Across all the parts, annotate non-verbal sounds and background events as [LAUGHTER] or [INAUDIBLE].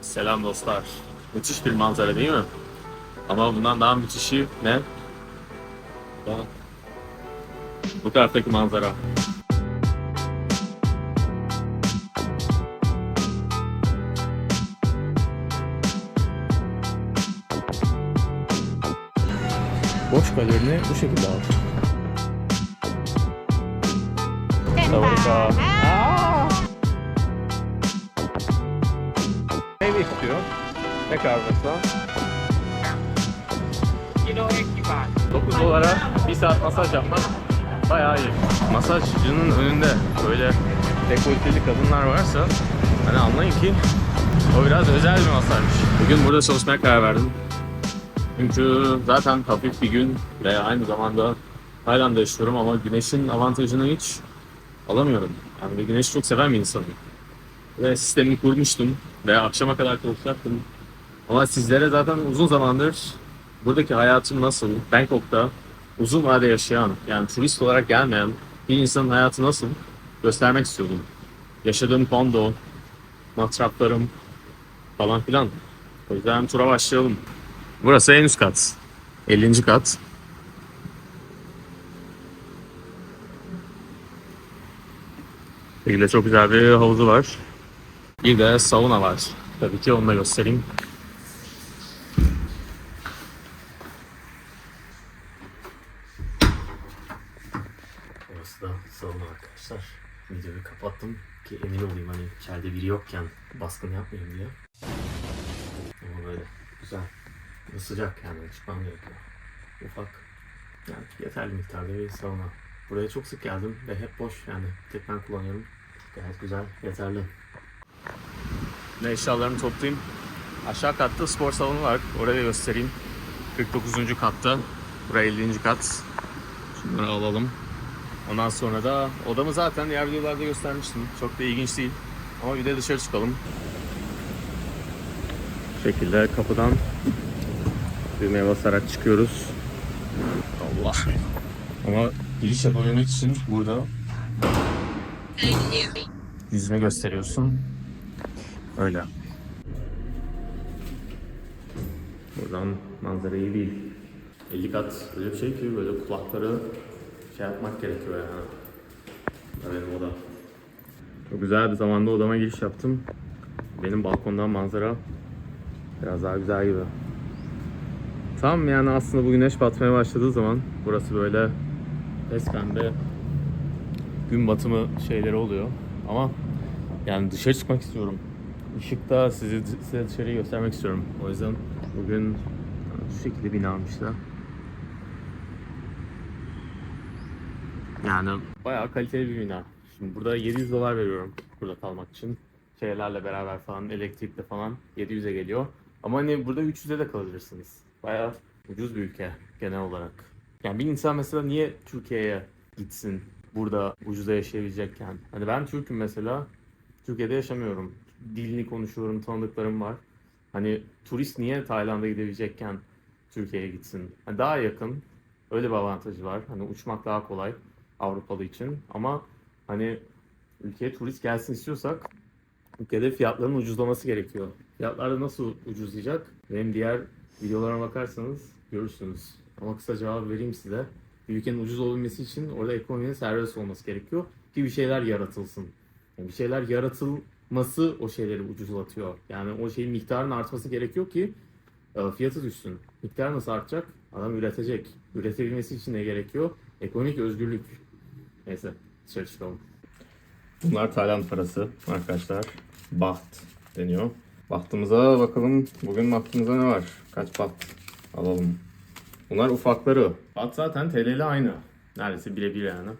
Selam dostlar. Müthiş bir manzara değil mi? Ama bundan daha müthişi ne? Daha- Bu taraftaki manzara. Boş galerini bu şekilde al. เ karmasına. Dokuz dolara bir saat masaj yapmak bayağı iyi. Masajcının önünde böyle dekolteli kadınlar varsa hani anlayın ki o biraz özel bir masajmış. Bugün burada çalışmaya karar verdim. Çünkü zaten hafif bir gün ve aynı zamanda Tayland'da yaşıyorum ama güneşin avantajını hiç alamıyorum. Yani güneşi çok seven bir insanım. Ve sistemi kurmuştum ve akşama kadar çalışacaktım. Ama sizlere zaten uzun zamandır buradaki hayatım nasıl, Bangkok'ta uzun vade yaşayan, yani turist olarak gelmeyen bir insanın hayatı nasıl göstermek istiyordum. Yaşadığım kondo, matraplarım falan filan. O yüzden tura başlayalım. Burası en üst kat. 50. kat. Bir de çok güzel bir havuzu var. Bir de sauna var. Tabii ki onu da göstereyim. Burası da sauna arkadaşlar. Videoyu kapattım ki emin olayım hani içeride biri yokken baskın yapmayayım diye. Ama böyle güzel. Ve sıcak yani çıkmam gerekiyor. Ufak. Yani yeterli miktarda bir sauna. Buraya çok sık geldim ve hep boş yani. Tek ben kullanıyorum. Gayet güzel, yeterli. Ne eşyalarımı toplayayım. Aşağı katta spor salonu var. Oraya göstereyim. 49. katta. Buraya 50. kat. Şunları alalım. Ondan sonra da odamı zaten diğer videolarda göstermiştim. Çok da ilginç değil. Ama bir de dışarı çıkalım. Bu şekilde kapıdan düğmeye basarak çıkıyoruz. Allah. Ama giriş yapabilmek için burada yüzünü gösteriyorsun. Öyle. Buradan manzara iyi değil. 50 kat öyle bir şey ki böyle kulakları şey yapmak gerekiyor yani. Da Benim oda. Çok güzel bir zamanda odama giriş yaptım. Benim balkondan manzara biraz daha güzel gibi. Tam yani aslında bu güneş batmaya başladığı zaman burası böyle pembe gün batımı şeyleri oluyor. Ama yani dışarı çıkmak istiyorum. Işıkta sizi, size dışarıyı göstermek istiyorum. O yüzden bugün şu şekilde bina almışlar. Yani bayağı kaliteli bir bina. Şimdi burada 700 dolar veriyorum burada kalmak için. Şeylerle beraber falan, elektrikle falan 700'e geliyor. Ama hani burada 300'e de kalabilirsiniz. Bayağı ucuz bir ülke genel olarak. Yani bir insan mesela niye Türkiye'ye gitsin burada ucuza yaşayabilecekken? Hani ben Türk'üm mesela. Türkiye'de yaşamıyorum. Dilini konuşuyorum, tanıdıklarım var. Hani turist niye Tayland'a gidebilecekken Türkiye'ye gitsin? Hani daha yakın. Öyle bir avantajı var. Hani uçmak daha kolay Avrupalı için. Ama hani ülkeye turist gelsin istiyorsak ülkede fiyatların ucuzlaması gerekiyor. Fiyatlar da nasıl ucuzlayacak? Benim diğer videolarıma bakarsanız görürsünüz. Ama kısa cevap vereyim size. Bir ülkenin ucuz olabilmesi için orada ekonominin serbest olması gerekiyor ki bir şeyler yaratılsın. Yani bir şeyler yaratılması o şeyleri ucuzlatıyor. Yani o şeyin miktarının artması gerekiyor ki e, fiyatı düşsün. Miktar nasıl artacak? Adam üretecek. Üretebilmesi için ne gerekiyor? Ekonomik özgürlük. Neyse dışarı. Bunlar Tayland parası arkadaşlar. Baht deniyor. Bahtımıza bakalım. Bugün bahtımızda ne var? Kaç baht alalım. Bunlar ufakları. Baht zaten TL ile aynı. Neredeyse birebir yani.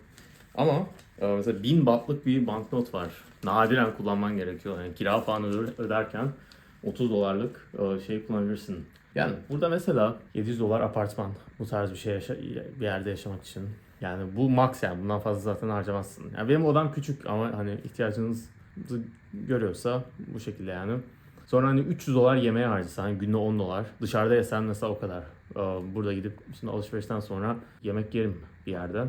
Ama e, mesela 1000 bahtlık bir banknot var. Nadiren kullanman gerekiyor. Yani kira falan öder- öderken 30 dolarlık e, şey kullanabilirsin. Yani burada mesela 700 dolar apartman bu tarz bir şey yaşa- bir yerde yaşamak için. Yani bu max yani bundan fazla zaten harcamazsın. Yani benim odam küçük ama hani ihtiyacınızı görüyorsa bu şekilde yani. Sonra hani 300 dolar yemeğe harcasan hani günde 10 dolar. Dışarıda yesen mesela o kadar. Ee, Burada gidip şimdi alışverişten sonra yemek yerim bir yerde.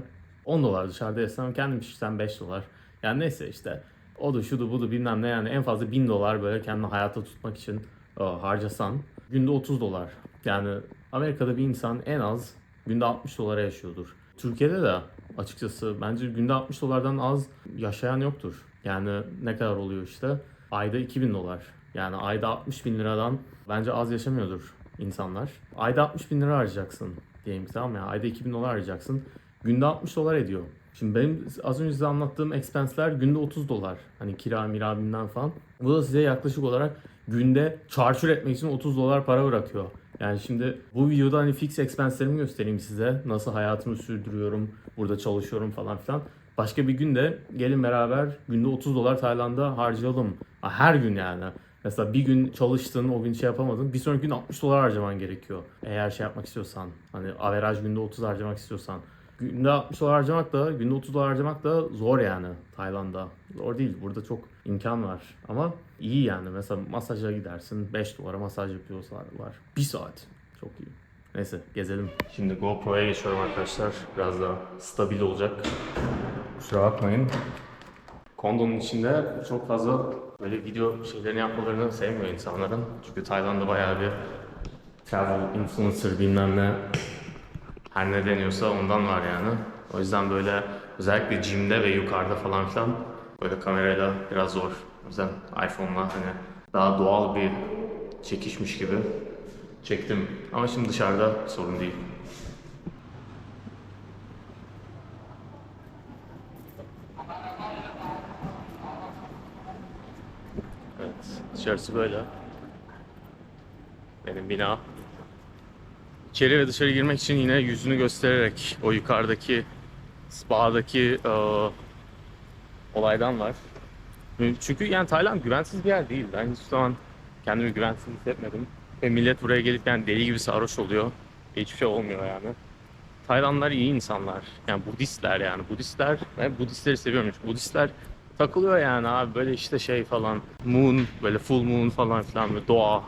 10 dolar dışarıda yesem kendim pişirsem 5 dolar. Yani neyse işte O da şudu budu bilmem ne yani en fazla 1000 dolar böyle kendini hayatta tutmak için e, harcasan günde 30 dolar. Yani Amerika'da bir insan en az günde 60 dolara yaşıyordur. Türkiye'de de açıkçası bence günde 60 dolardan az yaşayan yoktur. Yani ne kadar oluyor işte? Ayda 2000 dolar. Yani ayda 60 bin liradan bence az yaşamıyordur insanlar. Ayda 60 bin lira harcayacaksın diyelim ki tamam mı? Ayda 2000 dolar harcayacaksın. Günde 60 dolar ediyor. Şimdi benim az önce size anlattığım expense'ler günde 30 dolar. Hani kira mira falan. Bu da size yaklaşık olarak günde çarçur etmek için 30 dolar para bırakıyor. Yani şimdi bu videoda hani fix expense'lerimi göstereyim size. Nasıl hayatımı sürdürüyorum, burada çalışıyorum falan filan. Başka bir günde gelin beraber günde 30 dolar Tayland'a harcayalım. Ha, Her gün yani. Mesela bir gün çalıştın, o gün şey yapamadın. Bir sonraki gün 60 dolar harcaman gerekiyor. Eğer şey yapmak istiyorsan. Hani averaj günde 30 harcamak istiyorsan. Günde 60 dolar harcamak da, günde 30 dolar harcamak da zor yani Tayland'da. Zor değil. Burada çok imkan var. Ama iyi yani. Mesela masaja gidersin. 5 dolara masaj yapıyorlar. var. 1 saat. Çok iyi. Neyse gezelim. Şimdi GoPro'ya geçiyorum arkadaşlar. Biraz daha stabil olacak. Kusura bakmayın. Kondonun içinde çok fazla böyle video şeylerini yapmalarını sevmiyor insanların. Çünkü Tayland'da bayağı bir travel influencer bilmem ne her ne deniyorsa ondan var yani. O yüzden böyle özellikle gym'de ve yukarıda falan filan böyle kamerayla biraz zor. O yüzden iPhone'la hani daha doğal bir çekişmiş gibi çektim. Ama şimdi dışarıda sorun değil. Evet, dışarısı böyle. Benim bina. İçeri ve dışarı girmek için yine yüzünü göstererek o yukarıdaki spa'daki e, olaydan var. Çünkü yani Tayland güvensiz bir yer değil. Ben hiç zaman kendimi güvensiz hissetmedim. Ve millet buraya gelip yani deli gibi sarhoş oluyor. Hiçbir şey olmuyor yani. Taylandlar iyi insanlar. Yani Budistler yani. Budistler, ben Budistleri seviyorum. Çünkü Budistler takılıyor yani abi böyle işte şey falan. Moon, böyle full moon falan filan böyle doğa.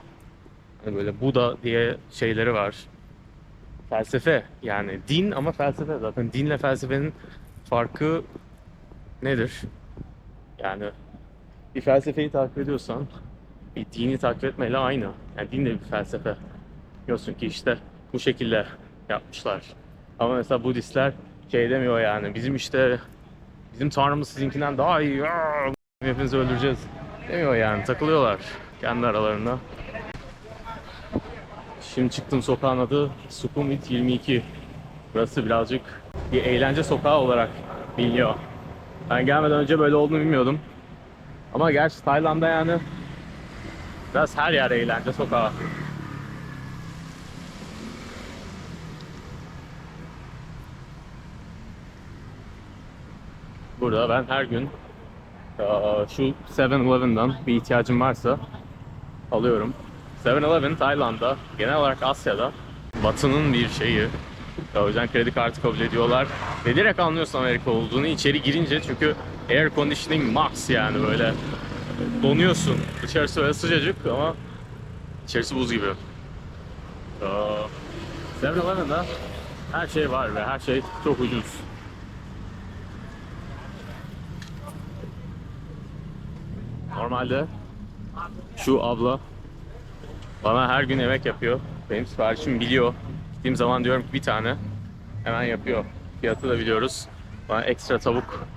Hani böyle Buda diye şeyleri var felsefe yani din ama felsefe zaten dinle felsefenin farkı nedir? Yani bir felsefeyi takip ediyorsan bir dini takip etmeyle aynı. Yani din de bir felsefe. Diyorsun ki işte bu şekilde yapmışlar. Ama mesela Budistler şey demiyor yani bizim işte bizim tanrımız sizinkinden daha iyi hepinizi öldüreceğiz demiyor yani takılıyorlar kendi aralarında. Şimdi çıktım sokağın adı Sukhumvit 22. Burası birazcık bir eğlence sokağı olarak biliniyor. Ben gelmeden önce böyle olduğunu bilmiyordum. Ama gerçi Tayland'da yani biraz her yer eğlence sokağı. Burada ben her gün şu 7-Eleven'dan bir ihtiyacım varsa alıyorum. 7-Eleven Tayland'da, genel olarak Asya'da Batı'nın bir şeyi. O yüzden kredi kartı kabul ediyorlar. Ve direkt anlıyorsun Amerika olduğunu içeri girince çünkü air conditioning max yani böyle donuyorsun. Dışarısı öyle sıcacık ama içerisi buz gibi. Ee, 7-Eleven'da her şey var ve her şey çok ucuz. Normalde şu abla bana her gün yemek yapıyor. Benim siparişimi biliyor. Gittiğim zaman diyorum ki bir tane hemen yapıyor. Fiyatı da biliyoruz. Bana ekstra tavuk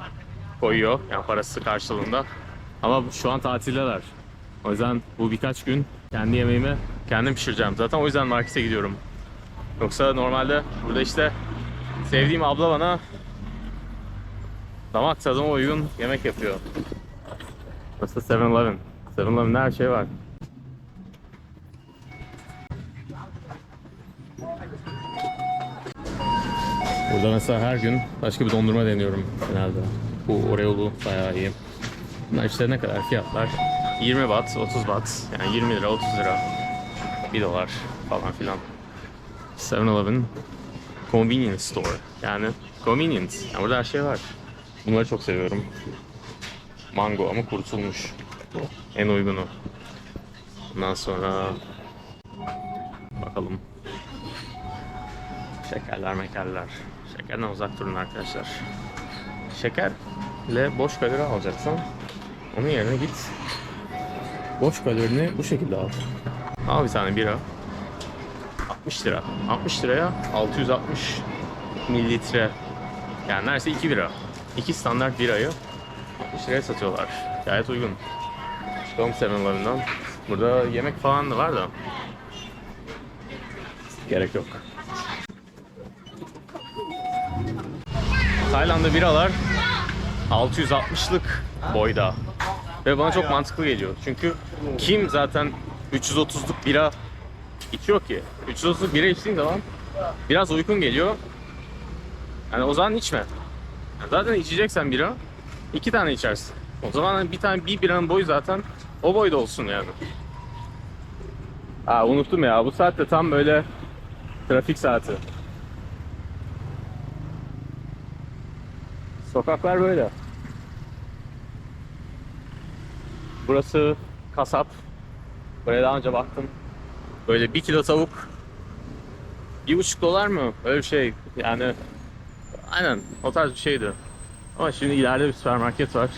koyuyor. Yani parası karşılığında. Ama şu an tatildeler. O yüzden bu birkaç gün kendi yemeğimi kendim pişireceğim. Zaten o yüzden markete gidiyorum. Yoksa normalde burada işte sevdiğim abla bana damak tadıma uygun yemek yapıyor. Burası 7-Eleven. 7-Eleven'de her şey var. Burada mesela her gün başka bir dondurma deniyorum genelde. Bu Oreo'lu bayağı iyi. Bunlar işte ne kadar fiyatlar? 20 baht, 30 baht. Yani 20 lira, 30 lira. 1 dolar falan filan. 7-Eleven Convenience Store. Yani convenient. Yani burada her şey var. Bunları çok seviyorum. Mango ama kurutulmuş. En uygunu. Ondan sonra bakalım. Şekerler mekerler. Şekerden uzak durun arkadaşlar. Şekerle boş kalori alacaksan Onun yerine git. Boş kalorini bu şekilde al. Al bir tane bira. 60 lira. 60 liraya 660 mililitre. Yani neredeyse 2 bira. 2 standart birayı 60 liraya satıyorlar. Gayet uygun. Çıkalım 7-Eleven'dan. Burada yemek falan da var da. Gerek yok. Tayland'da biralar 660'lık boyda. Ve bana çok mantıklı geliyor. Çünkü kim zaten 330'luk bira içiyor ki? 330'luk bira içtiğin zaman biraz uykun geliyor. Yani o zaman içme. Zaten içeceksen bira iki tane içersin. O zaman hani bir tane bir biranın boyu zaten o boyda olsun yani. Aa unuttum ya bu saatte tam böyle trafik saati. Sokaklar böyle. Burası kasap. Buraya daha önce baktım. Böyle bir kilo tavuk bir buçuk dolar mı? Öyle bir şey. Yani aynen o tarz bir şeydi. Ama şimdi ileride bir süpermarket var.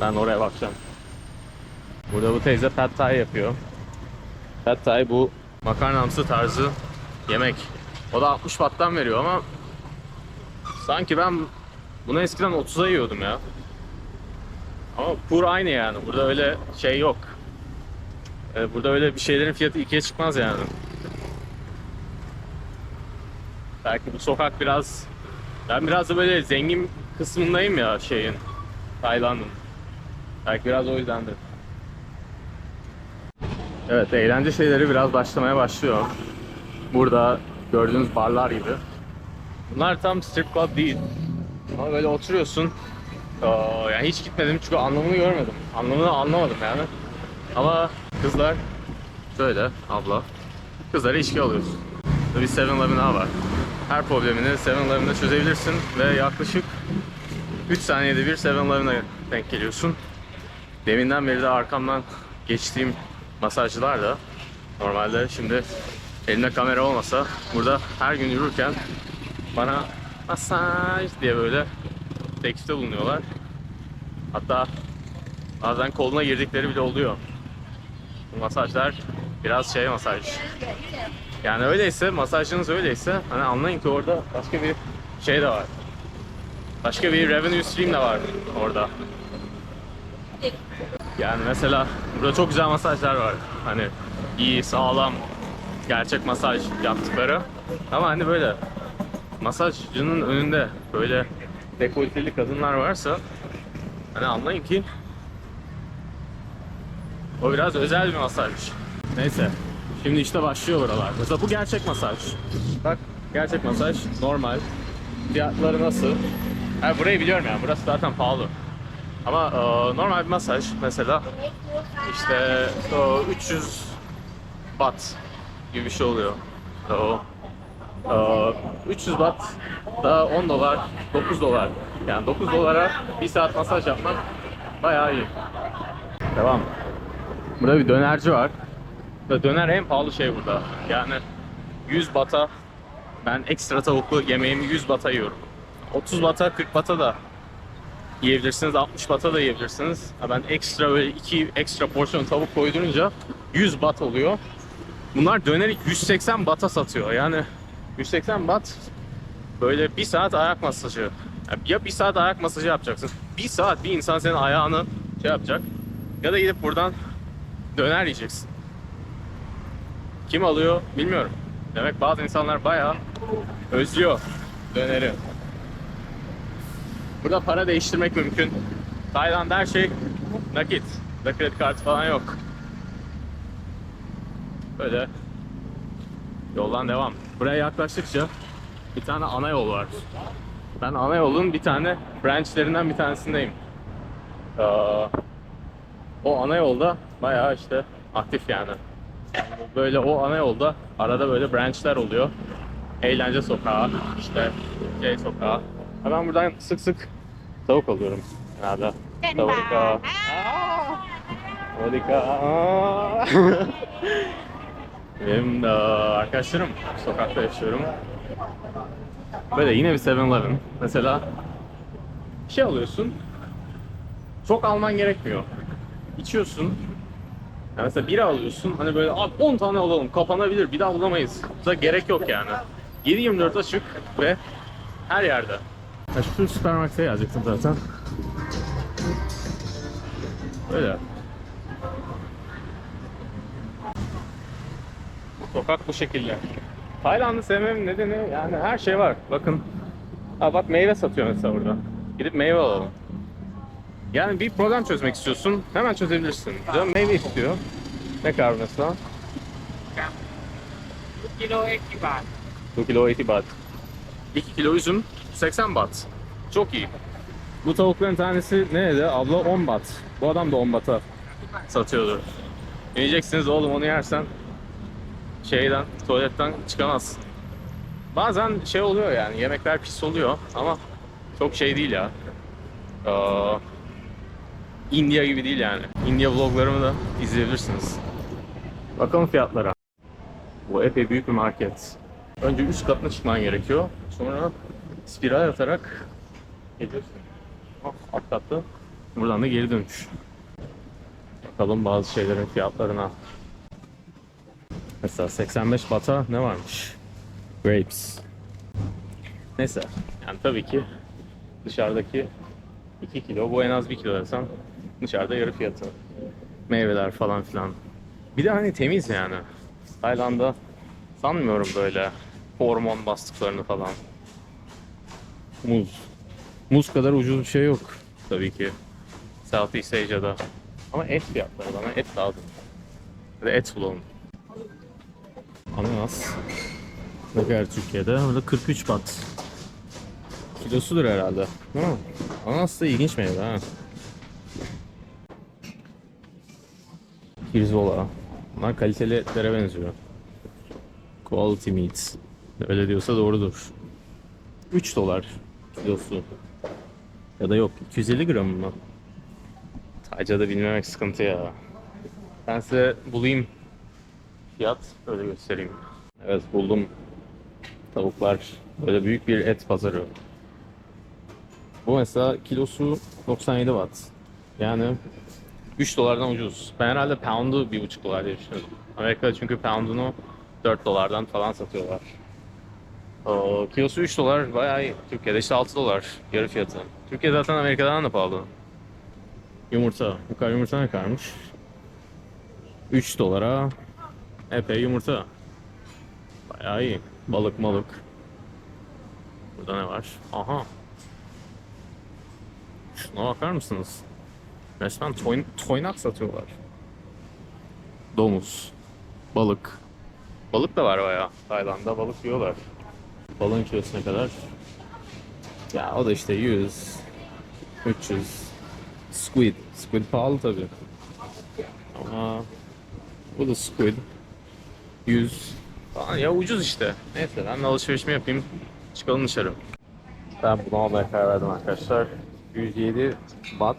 Ben oraya bakacağım. Burada bu teyze pad thai yapıyor. Pad thai bu makarnamsı tarzı yemek. O da 60 battan veriyor ama sanki ben bunu eskiden 30'a yiyordum ya. Ama kur aynı yani. Burada öyle şey yok. Ee, Burada öyle bir şeylerin fiyatı ikiye çıkmaz yani. Belki bu sokak biraz... Ben biraz da böyle zengin kısmındayım ya şeyin. Tayland'ın. Belki biraz o yüzdendir. Evet, eğlence şeyleri biraz başlamaya başlıyor. Burada gördüğünüz barlar gibi. Bunlar tam strip club değil. Ama böyle oturuyorsun. Aa, yani hiç gitmedim çünkü anlamını görmedim. Anlamını anlamadım yani. Ama kızlar şöyle abla. Kızlara içki alıyorsun. Bir 7-Eleven daha var. Her problemini 7-Eleven'da çözebilirsin ve yaklaşık 3 saniyede bir 7-Eleven'a denk geliyorsun. Deminden beri de arkamdan geçtiğim masajcılar da normalde şimdi elimde kamera olmasa burada her gün yürürken bana masaj diye böyle teklifte bulunuyorlar. Hatta bazen koluna girdikleri bile oluyor. Bu masajlar biraz şey masaj. Yani öyleyse, masajınız öyleyse hani anlayın ki orada başka bir şey de var. Başka bir revenue stream de var orada. Yani mesela burada çok güzel masajlar var. Hani iyi, sağlam, gerçek masaj yaptıkları. Ama hani böyle masajcının önünde böyle dekolteli kadınlar varsa hani anlayın ki o biraz özel bir masaj. Neyse. Şimdi işte başlıyor buralar. Mesela bu gerçek masaj. Bak gerçek masaj normal. Fiyatları nasıl? Ha, burayı biliyorum yani. Burası zaten pahalı. Ama e, normal bir masaj mesela işte o 300 baht gibi bir şey oluyor. O ee, 300 watt da 10 dolar, 9 dolar. Yani 9 dolara 1 saat masaj yapmak bayağı iyi. Devam. Burada bir dönerci var. Ve döner en pahalı şey burada. Yani 100 bata ben ekstra tavuklu yemeğimi 100 bata yiyorum. 30 bata 40 bata da yiyebilirsiniz. 60 bata da yiyebilirsiniz. Ben ekstra böyle 2 ekstra porsiyon tavuk koydurunca 100 bat oluyor. Bunlar döneri 180 bata satıyor. Yani 180 bat böyle bir saat ayak masajı. Ya bir saat ayak masajı yapacaksın. Bir saat bir insan senin ayağını şey yapacak. Ya da gidip buradan döner yiyeceksin. Kim alıyor bilmiyorum. Demek bazı insanlar bayağı özlüyor döneri. Burada para değiştirmek mümkün. Tayland her şey nakit. Burada kredi kartı falan yok. Böyle yoldan devam. Buraya yaklaştıkça bir tane ana yol var. Ben ana yolun bir tane branchlerinden bir tanesindeyim. Ee, o ana yolda bayağı işte aktif yani. Böyle o ana yolda arada böyle branchler oluyor. Eğlence sokağı, işte şey sokağı. Ben buradan sık sık tavuk alıyorum genelde. Tavuk. Harika. [LAUGHS] Benim de arkadaşlarım sokakta yaşıyorum. Böyle yine bir 7-Eleven. Mesela şey alıyorsun. çok alman gerekmiyor. İçiyorsun. Yani mesela bira alıyorsun. Hani böyle abi 10 tane alalım. Kapanabilir. Bir daha bulamayız. Da gerek yok yani. 7-24 açık ve her yerde. Ya şu süpermarkete yazacaktım zaten. Öyle. Sokak bu şekilde. Tayland'ı sevmemin nedeni yani her şey var. Bakın. Ha bak meyve satıyor mesela burada. Gidip meyve alalım. Yani bir problem çözmek istiyorsun. Hemen çözebilirsin. Diyor, meyve istiyor. Ne kadar mesela? 1 kilo 80 baht. 1 kilo 80 baht. 2 kilo üzüm 80 baht. Çok iyi. Bu tavukların tanesi neydi? Abla 10 bat. Bu adam da 10 bata satıyordu. Yiyeceksiniz oğlum onu yersen şeyden, tuvaletten çıkamaz. Bazen şey oluyor yani yemekler pis oluyor ama çok şey değil ya. Aa, India gibi değil yani. India vloglarımı da izleyebilirsiniz. Bakalım fiyatlara. Bu epey büyük bir market. Önce üst katına çıkman gerekiyor. Sonra spiral atarak geliyorsun. Alt katta. Buradan da geri dönüş. Bakalım bazı şeylerin fiyatlarına. Mesela 85 bata ne varmış? Grapes. Neyse. Yani tabii ki dışarıdaki 2 kilo, bu en az 1 kilo desem dışarıda yarı fiyatı. Meyveler falan filan. Bir de hani temiz yani. Tayland'da sanmıyorum böyle hormon bastıklarını falan. Muz. Muz kadar ucuz bir şey yok tabii ki. Southeast Asia'da. Ama et fiyatları bana et lazım. De et bulalım. Ananas. Ne kadar Türkiye'de? Burada 43 bat. Kilosudur herhalde. Değil? Ananas da ilginç meyve ha. Pirzola. Bunlar kaliteli etlere benziyor. Quality meat. Öyle diyorsa doğrudur. 3 dolar kilosu. Ya da yok 250 gram mı? Tayca'da bilmemek sıkıntı ya. Ben size bulayım. Fiyat öyle göstereyim. Evet buldum. Tavuklar böyle büyük bir et pazarı. Bu mesela kilosu 97 watt. Yani 3 dolardan ucuz. Ben herhalde pound'u 1,5 dolar diye düşünüyordum. Amerika'da çünkü pound'unu 4 dolardan falan satıyorlar. O, kilosu 3 dolar bayağı iyi. Türkiye'de işte 6 dolar yarı fiyatı. Türkiye zaten Amerika'dan da pahalı. Yumurta. Kadar yumurta ne kadarmış? 3 dolara epey yumurta. Bayağı iyi. Balık malık. Burada ne var? Aha. Şuna bakar mısınız? Resmen toyn toynak satıyorlar. Domuz. Balık. Balık da var bayağı. Tayland'da balık yiyorlar. Balığın kilosu ne kadar? Ya o da işte 100, 300. Squid. Squid pahalı tabii. Ama bu da squid. 100 falan. Ya ucuz işte. Neyse ben de alışverişimi yapayım. Çıkalım dışarı. Ben bunu almaya karar verdim arkadaşlar. 107 baht.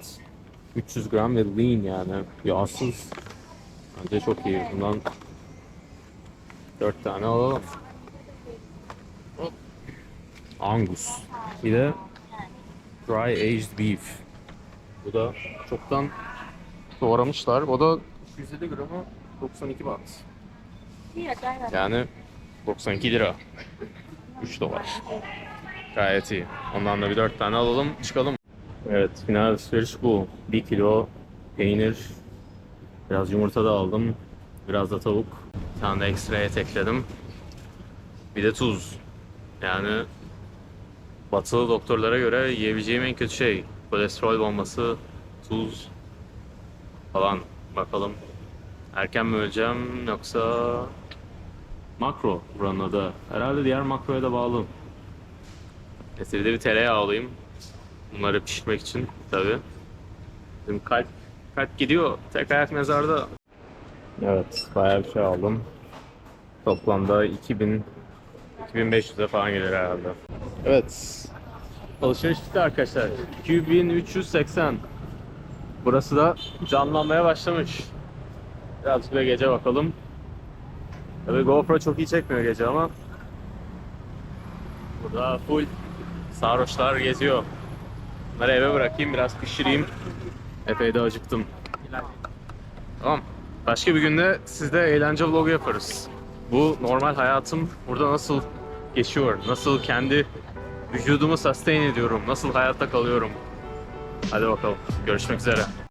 300 gram ve lean yani. Yağsız. Bence çok iyi. Bundan 4 tane alalım. Angus. Bir de dry aged beef. Bu da çoktan doğramışlar. O da 250 gramı 92 baht. Yani 92 lira. 3 dolar. Gayet iyi. Ondan da bir 4 tane alalım çıkalım. Evet final alışveriş bu. 1 kilo peynir. Biraz yumurta da aldım. Biraz da tavuk. Bir tane de ekstra et ekledim. Bir de tuz. Yani batılı doktorlara göre yiyebileceğim en kötü şey. Kolesterol bombası, tuz falan. Bakalım erken mi öleceğim yoksa makro buranın adı. Herhalde diğer makroya da bağlı. Neyse tereyağı alayım. Bunları pişirmek için tabi. Bizim kalp, kalp gidiyor. Tek ayak mezarda. Evet bayağı bir şey aldım. Toplamda 2000 2500'e falan gelir herhalde. Evet. Alışveriş bitti arkadaşlar. 2380. Burası da canlanmaya başlamış. Birazcık da gece bakalım. Tabii GoPro çok iyi çekmiyor gece ama Burada full sarhoşlar geziyor. Bunları eve bırakayım biraz pişireyim. Epey de acıktım. Tamam. Başka bir günde sizde eğlence vlogu yaparız. Bu normal hayatım burada nasıl geçiyor? Nasıl kendi vücudumu sustain ediyorum? Nasıl hayatta kalıyorum? Hadi bakalım. Görüşmek üzere.